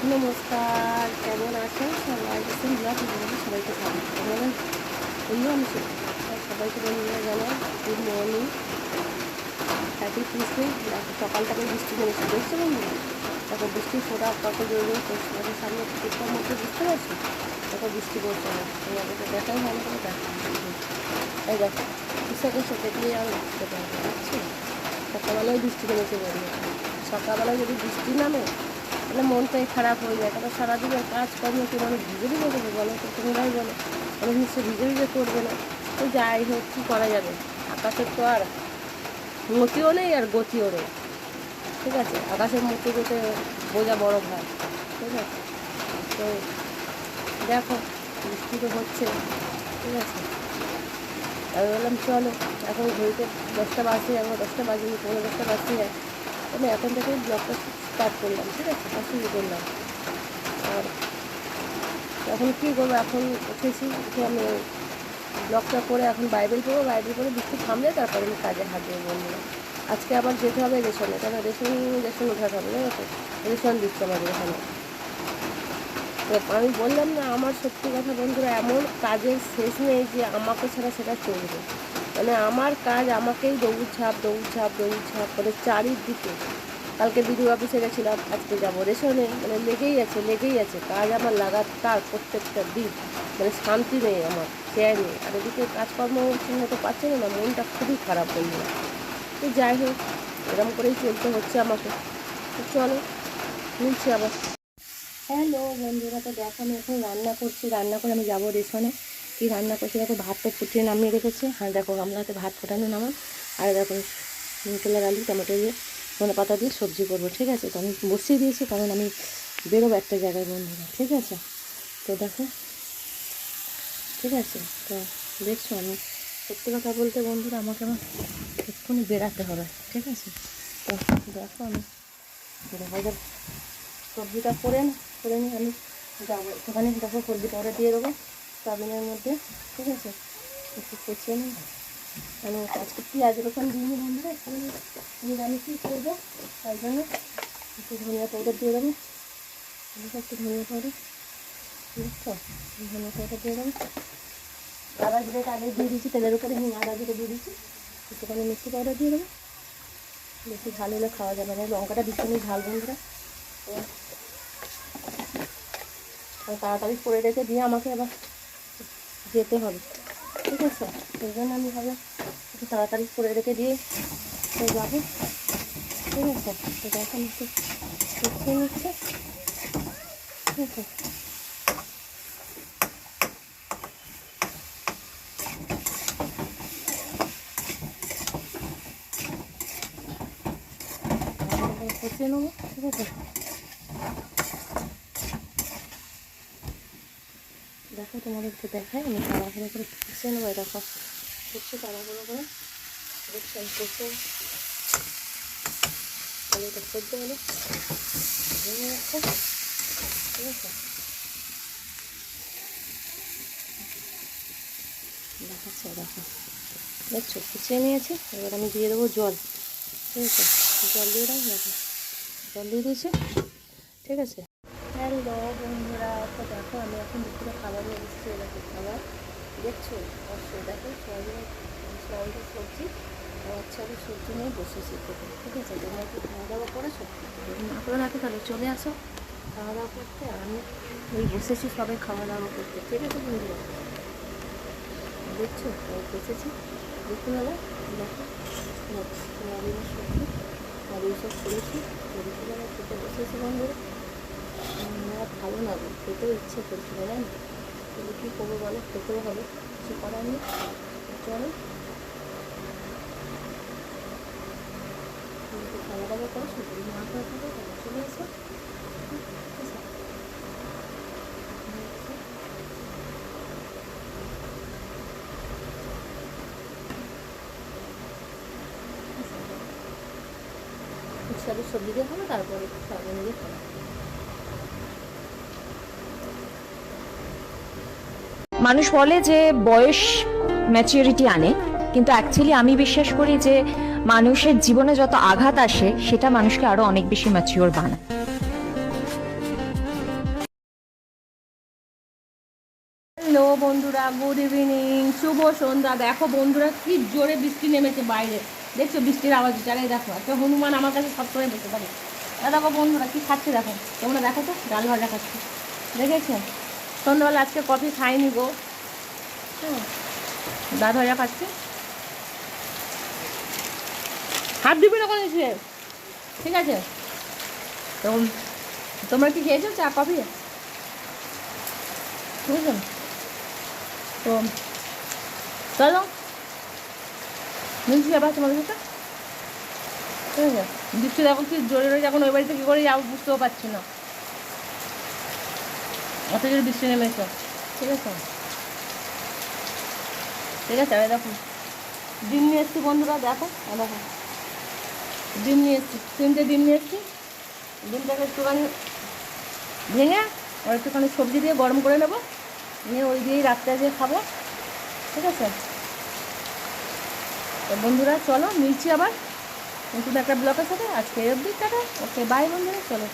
নমস্কার, কেমন আছেন? সবাই দেখুন ব্লগ সবাইকে স্বাগত কেমন বন্ধু আমি সুখ। সবাইকে বন্ধুরা জানাই গুড মর্নিং হ্যাপি টিউসডে সকালটাকে বৃষ্টি নেমেছে দেখছ বন্ধু দেখো বৃষ্টি ফোটা কত জোরে জোরে পড়ছে সামনে কিছুটার মধ্যে বুঝতে পারছ? দেখো বৃষ্টি পড়ছে না তোমাদেরকে দেখাই ভালো করে দেখো দেখো কিসের সাথে দিয়ে আমি বুঝতে পারব সকালবেলায় বৃষ্টি নেমেছে বন্ধু সকালবেলায় যদি বৃষ্টি নামে তাহলে মনটাই খারাপ হয়ে যায়। তারপর সারাদিনের কাজকর্ম কি মানুষ ভিজে ভিজে দেবে বলো তো? তোমরাই বলো। মানুষ নিশ্চয়ই ভিজে ভিজে করবে না। তো যাই হোক, কী করা যাবে? আকাশের তো আর মতিও নেই আর গতিও নেই। ঠিক আছে? আকাশের মতো যেতে বোঝা বড় ভাই ঠিক আছে? তো দেখো, বৃষ্টি তো হচ্ছে। ঠিক আছে? আমি বললাম, চলো, এখন ঘড়িতে দশটা বাজে এখন দশটা বাজে পনেরো দশটা বাজতে যায়। আমি এখন থেকেই ব্লগটা স্টার্ট করলাম, ঠিক আছে? শুরু করলাম। আর এখন কী করব? এখন উঠেছি, উঠে আমি ব্লগটা করে এখন বাইবেল পড়ব, বাইবেল পড়ে বৃষ্টি থামলে তারপরে আমি কাজে হাত দিয়ে বললাম আজকে আবার যেতে হবে রেশনে, কেন রেশন রেশন উঠাতে হবে রেশন দিচ্ছে আমাদের এখানে। আমি বললাম না, আমার সত্যি কথা বন্ধুরা, এমন কাজের শেষ নেই যে আমাকে ছাড়া সেটা চলবে। মানে আমার কাজ আমাকেই দৌড়ঝাঁপ দৌড়ঝাঁপ দৌড়ঝাঁপ মানে চারিদিকে। কালকে বিডিও অফিসে গেছিলাম, আজকে যাব। রেশনে মানে লেগেই আছে লেগেই আছে। কাজ আমার লাগাতার প্রত্যেকটা দিন। মানে শান্তি নেই আমার চেয়ার নেই। আর এদিকে কাজকর্ম মতো পাচ্ছে না মনটা খুবই খারাপ যায় তো যাই হোক এরকম করেই চলতে হচ্ছে আমাকে। চলো, মিলছি আবার। হ্যালো বন্ধুরা, তো দেখো আমি এখন রান্না করছি। রান্না করে আমি যাব রেশনে। কি রান্না করছি? দেখো ভাতটা ফুটিয়ে নামিয়ে রেখেছি। আর দেখো, গামলাতে ভাত ফোটানো নামা আর দেখো নিউটেলার আলু টমেটো দিয়ে ধনে পাতা দিয়ে সবজি করব, ঠিক আছে? তো আমি বসিয়ে দিয়েছি, কারণ আমি বেরোবো একটা জায়গায় বন্ধুরা, ঠিক আছে? তো দেখো, ঠিক আছে? তো দেখছ আমি সত্যি কথা বলতে বন্ধুরা, আমাকে আমার এক্ষুনি বেরাতে হবে, ঠিক আছে? তো দেখো আমি দেখা। সবজিটা করে করে নিয়ে আমি যাব। একটুখানি দেখো হলদি পাউডার দিয়ে দেবো সাবিনের মধ্যে, ঠিক আছে? একটু কচিয়ে নিই আমি আজকে পেঁয়াজ রকম দিইনি বন্ধুরা এখানে নিরামিষই করব, তাই জন্য একটু ধনিয়া পাউডার দিয়ে দেবো। একটু ধনিয়া পাউডার, বুঝছ? ধনিয়া পাউডার দিয়ে দেবো। আদা জিরেটা আগে দিয়ে দিয়েছি, তেলের উপরে আমি আদা জিরে দিয়ে দিয়েছি। একটুখানি মিষ্টি পাউডার দিয়ে দেবো। বেশি ঝাল হলে খাওয়া যাবে না, লঙ্কাটা ভীষণই ঝাল বন্ধুরা। তো আর তাড়াতাড়ি করে রেখে দিয়ে আমাকে আবার যেতে হবে। ঠিক আছে? সেই জন্য আমি ভাবে একটু তাড়াতাড়ি করে রেখে দিয়ে তো যাব। ঠিক আছে? তো আমি একটু শুকিয়ে নিচ্ছে। ঠিক আছে? নেব। ঠিক আছে? দেখো, তোমাদেরকে দেখাই, আমি তাড়াহুড়ো করে কষে নেব দেখো করছি তাড়াহুড়ো করে। দেখছি আমি কষে আলুটা সেদ্ধ হলো যাচ্ছে ঠিক আছে? দেখো। দেখছ কুচিয়ে নিয়েছি, এবার আমি দিয়ে দেবো জল, ঠিক আছে? জল দিয়ে দাও, দেখো। জল দিয়ে দিয়েছি, ঠিক আছে? বন্ধুরা। তো দেখো, আমি এখন দুপুরে খাবার নিয়ে এসেছি এরকম খাবার। দেখছ? অবশ্যই দেখো, সয়াবিনের সয়াবিনের সবজি। হচ্ছে আমি সবজি নিয়ে বসেছি ঠিক আছে? তোমরা একটু খাওয়া দাওয়া করেছ যদি না করে রাখো তাহলে চলে আসো খাওয়া দাওয়া করতে। আমি ওই বসেছি সবাই খাওয়া দাওয়া করতে, ঠিক আছে বন্ধুরা? দেখছ? বসেছি। দাদা দেখো সবজি, আর এইসব করেছি। দুপুরবেলা খেতে বসেছি বন্ধুরা। আমার ভালো না খেতেও ইচ্ছে করছিল জানো কিন্তু কী করব বলো? খেতেও হবে, কিছু করার নেই। চলো। তুমি খাওয়া দাওয়া করো যদি না থাকো তাহলে চলে এসো? সাথে সবজি দিয়ে খাব, তারপরে সয়াবিন দিয়ে খাব। মানুষ বলে যে বয়স ম্যাচিওরিটি আনে, কিন্তু অ্যাকচুয়ালি আমি বিশ্বাস করি যে মানুষের জীবনে যত আঘাত আসে, সেটা মানুষকে আরও অনেক বেশি ম্যাচিওর বানায়। হ্যালো বন্ধুরা গুড ইভিনিং শুভ সন্ধ্যা। দেখো বন্ধুরা, কি জোরে বৃষ্টি নেমেছে বাইরে। দেখছ বৃষ্টির আওয়াজ জানাই দেখো, একটা হনুমান আমার কাছে সবসময় বসে থাকে। দেখো বন্ধুরা, কি খাচ্ছে দেখো। তোমরা দেখো তো ডাল ভাজা খাচ্ছে। দেখেছ? সন্ধ্যাবেলা আজকে কফি খাইনি গো। হ্যাঁ ডাল ভাজা খাচ্ছে। হাত দিবি না কোনো ঠিক আছে। তো তোমরা কি খেয়েছো চা, কফি? বুঝলেন তো চলো। মিলছি আবার তোমাদের সাথে। ঠিক আছে। বৃষ্টি দেখো কি জোরে রয়েছে। এখন ওই বাড়িতে কী করে যাব বুঝতেও পারছি না। অত জোরে বৃষ্টি নেমেছে ঠিক আছে। ঠিক আছে এই দেখো ডিম নিয়ে এসছি বন্ধুরা, দেখো দেখো। ডিম নিয়ে এসছি, তিনটে ডিম নিয়ে এসছি। ডিমটাকে একটুখানি ভেঙে আর একটুখানি সবজি দিয়ে গরম করে নেব। নিয়ে ওই দিয়েই রাত্রে দিয়ে খাব। ঠিক আছে? তো বন্ধুরা, চলো, মিলছি আবার নতুন একটা ব্লকের সাথে। আজকে অবধি, টাটা। ওকে বাই বন্ধুরা, চলো।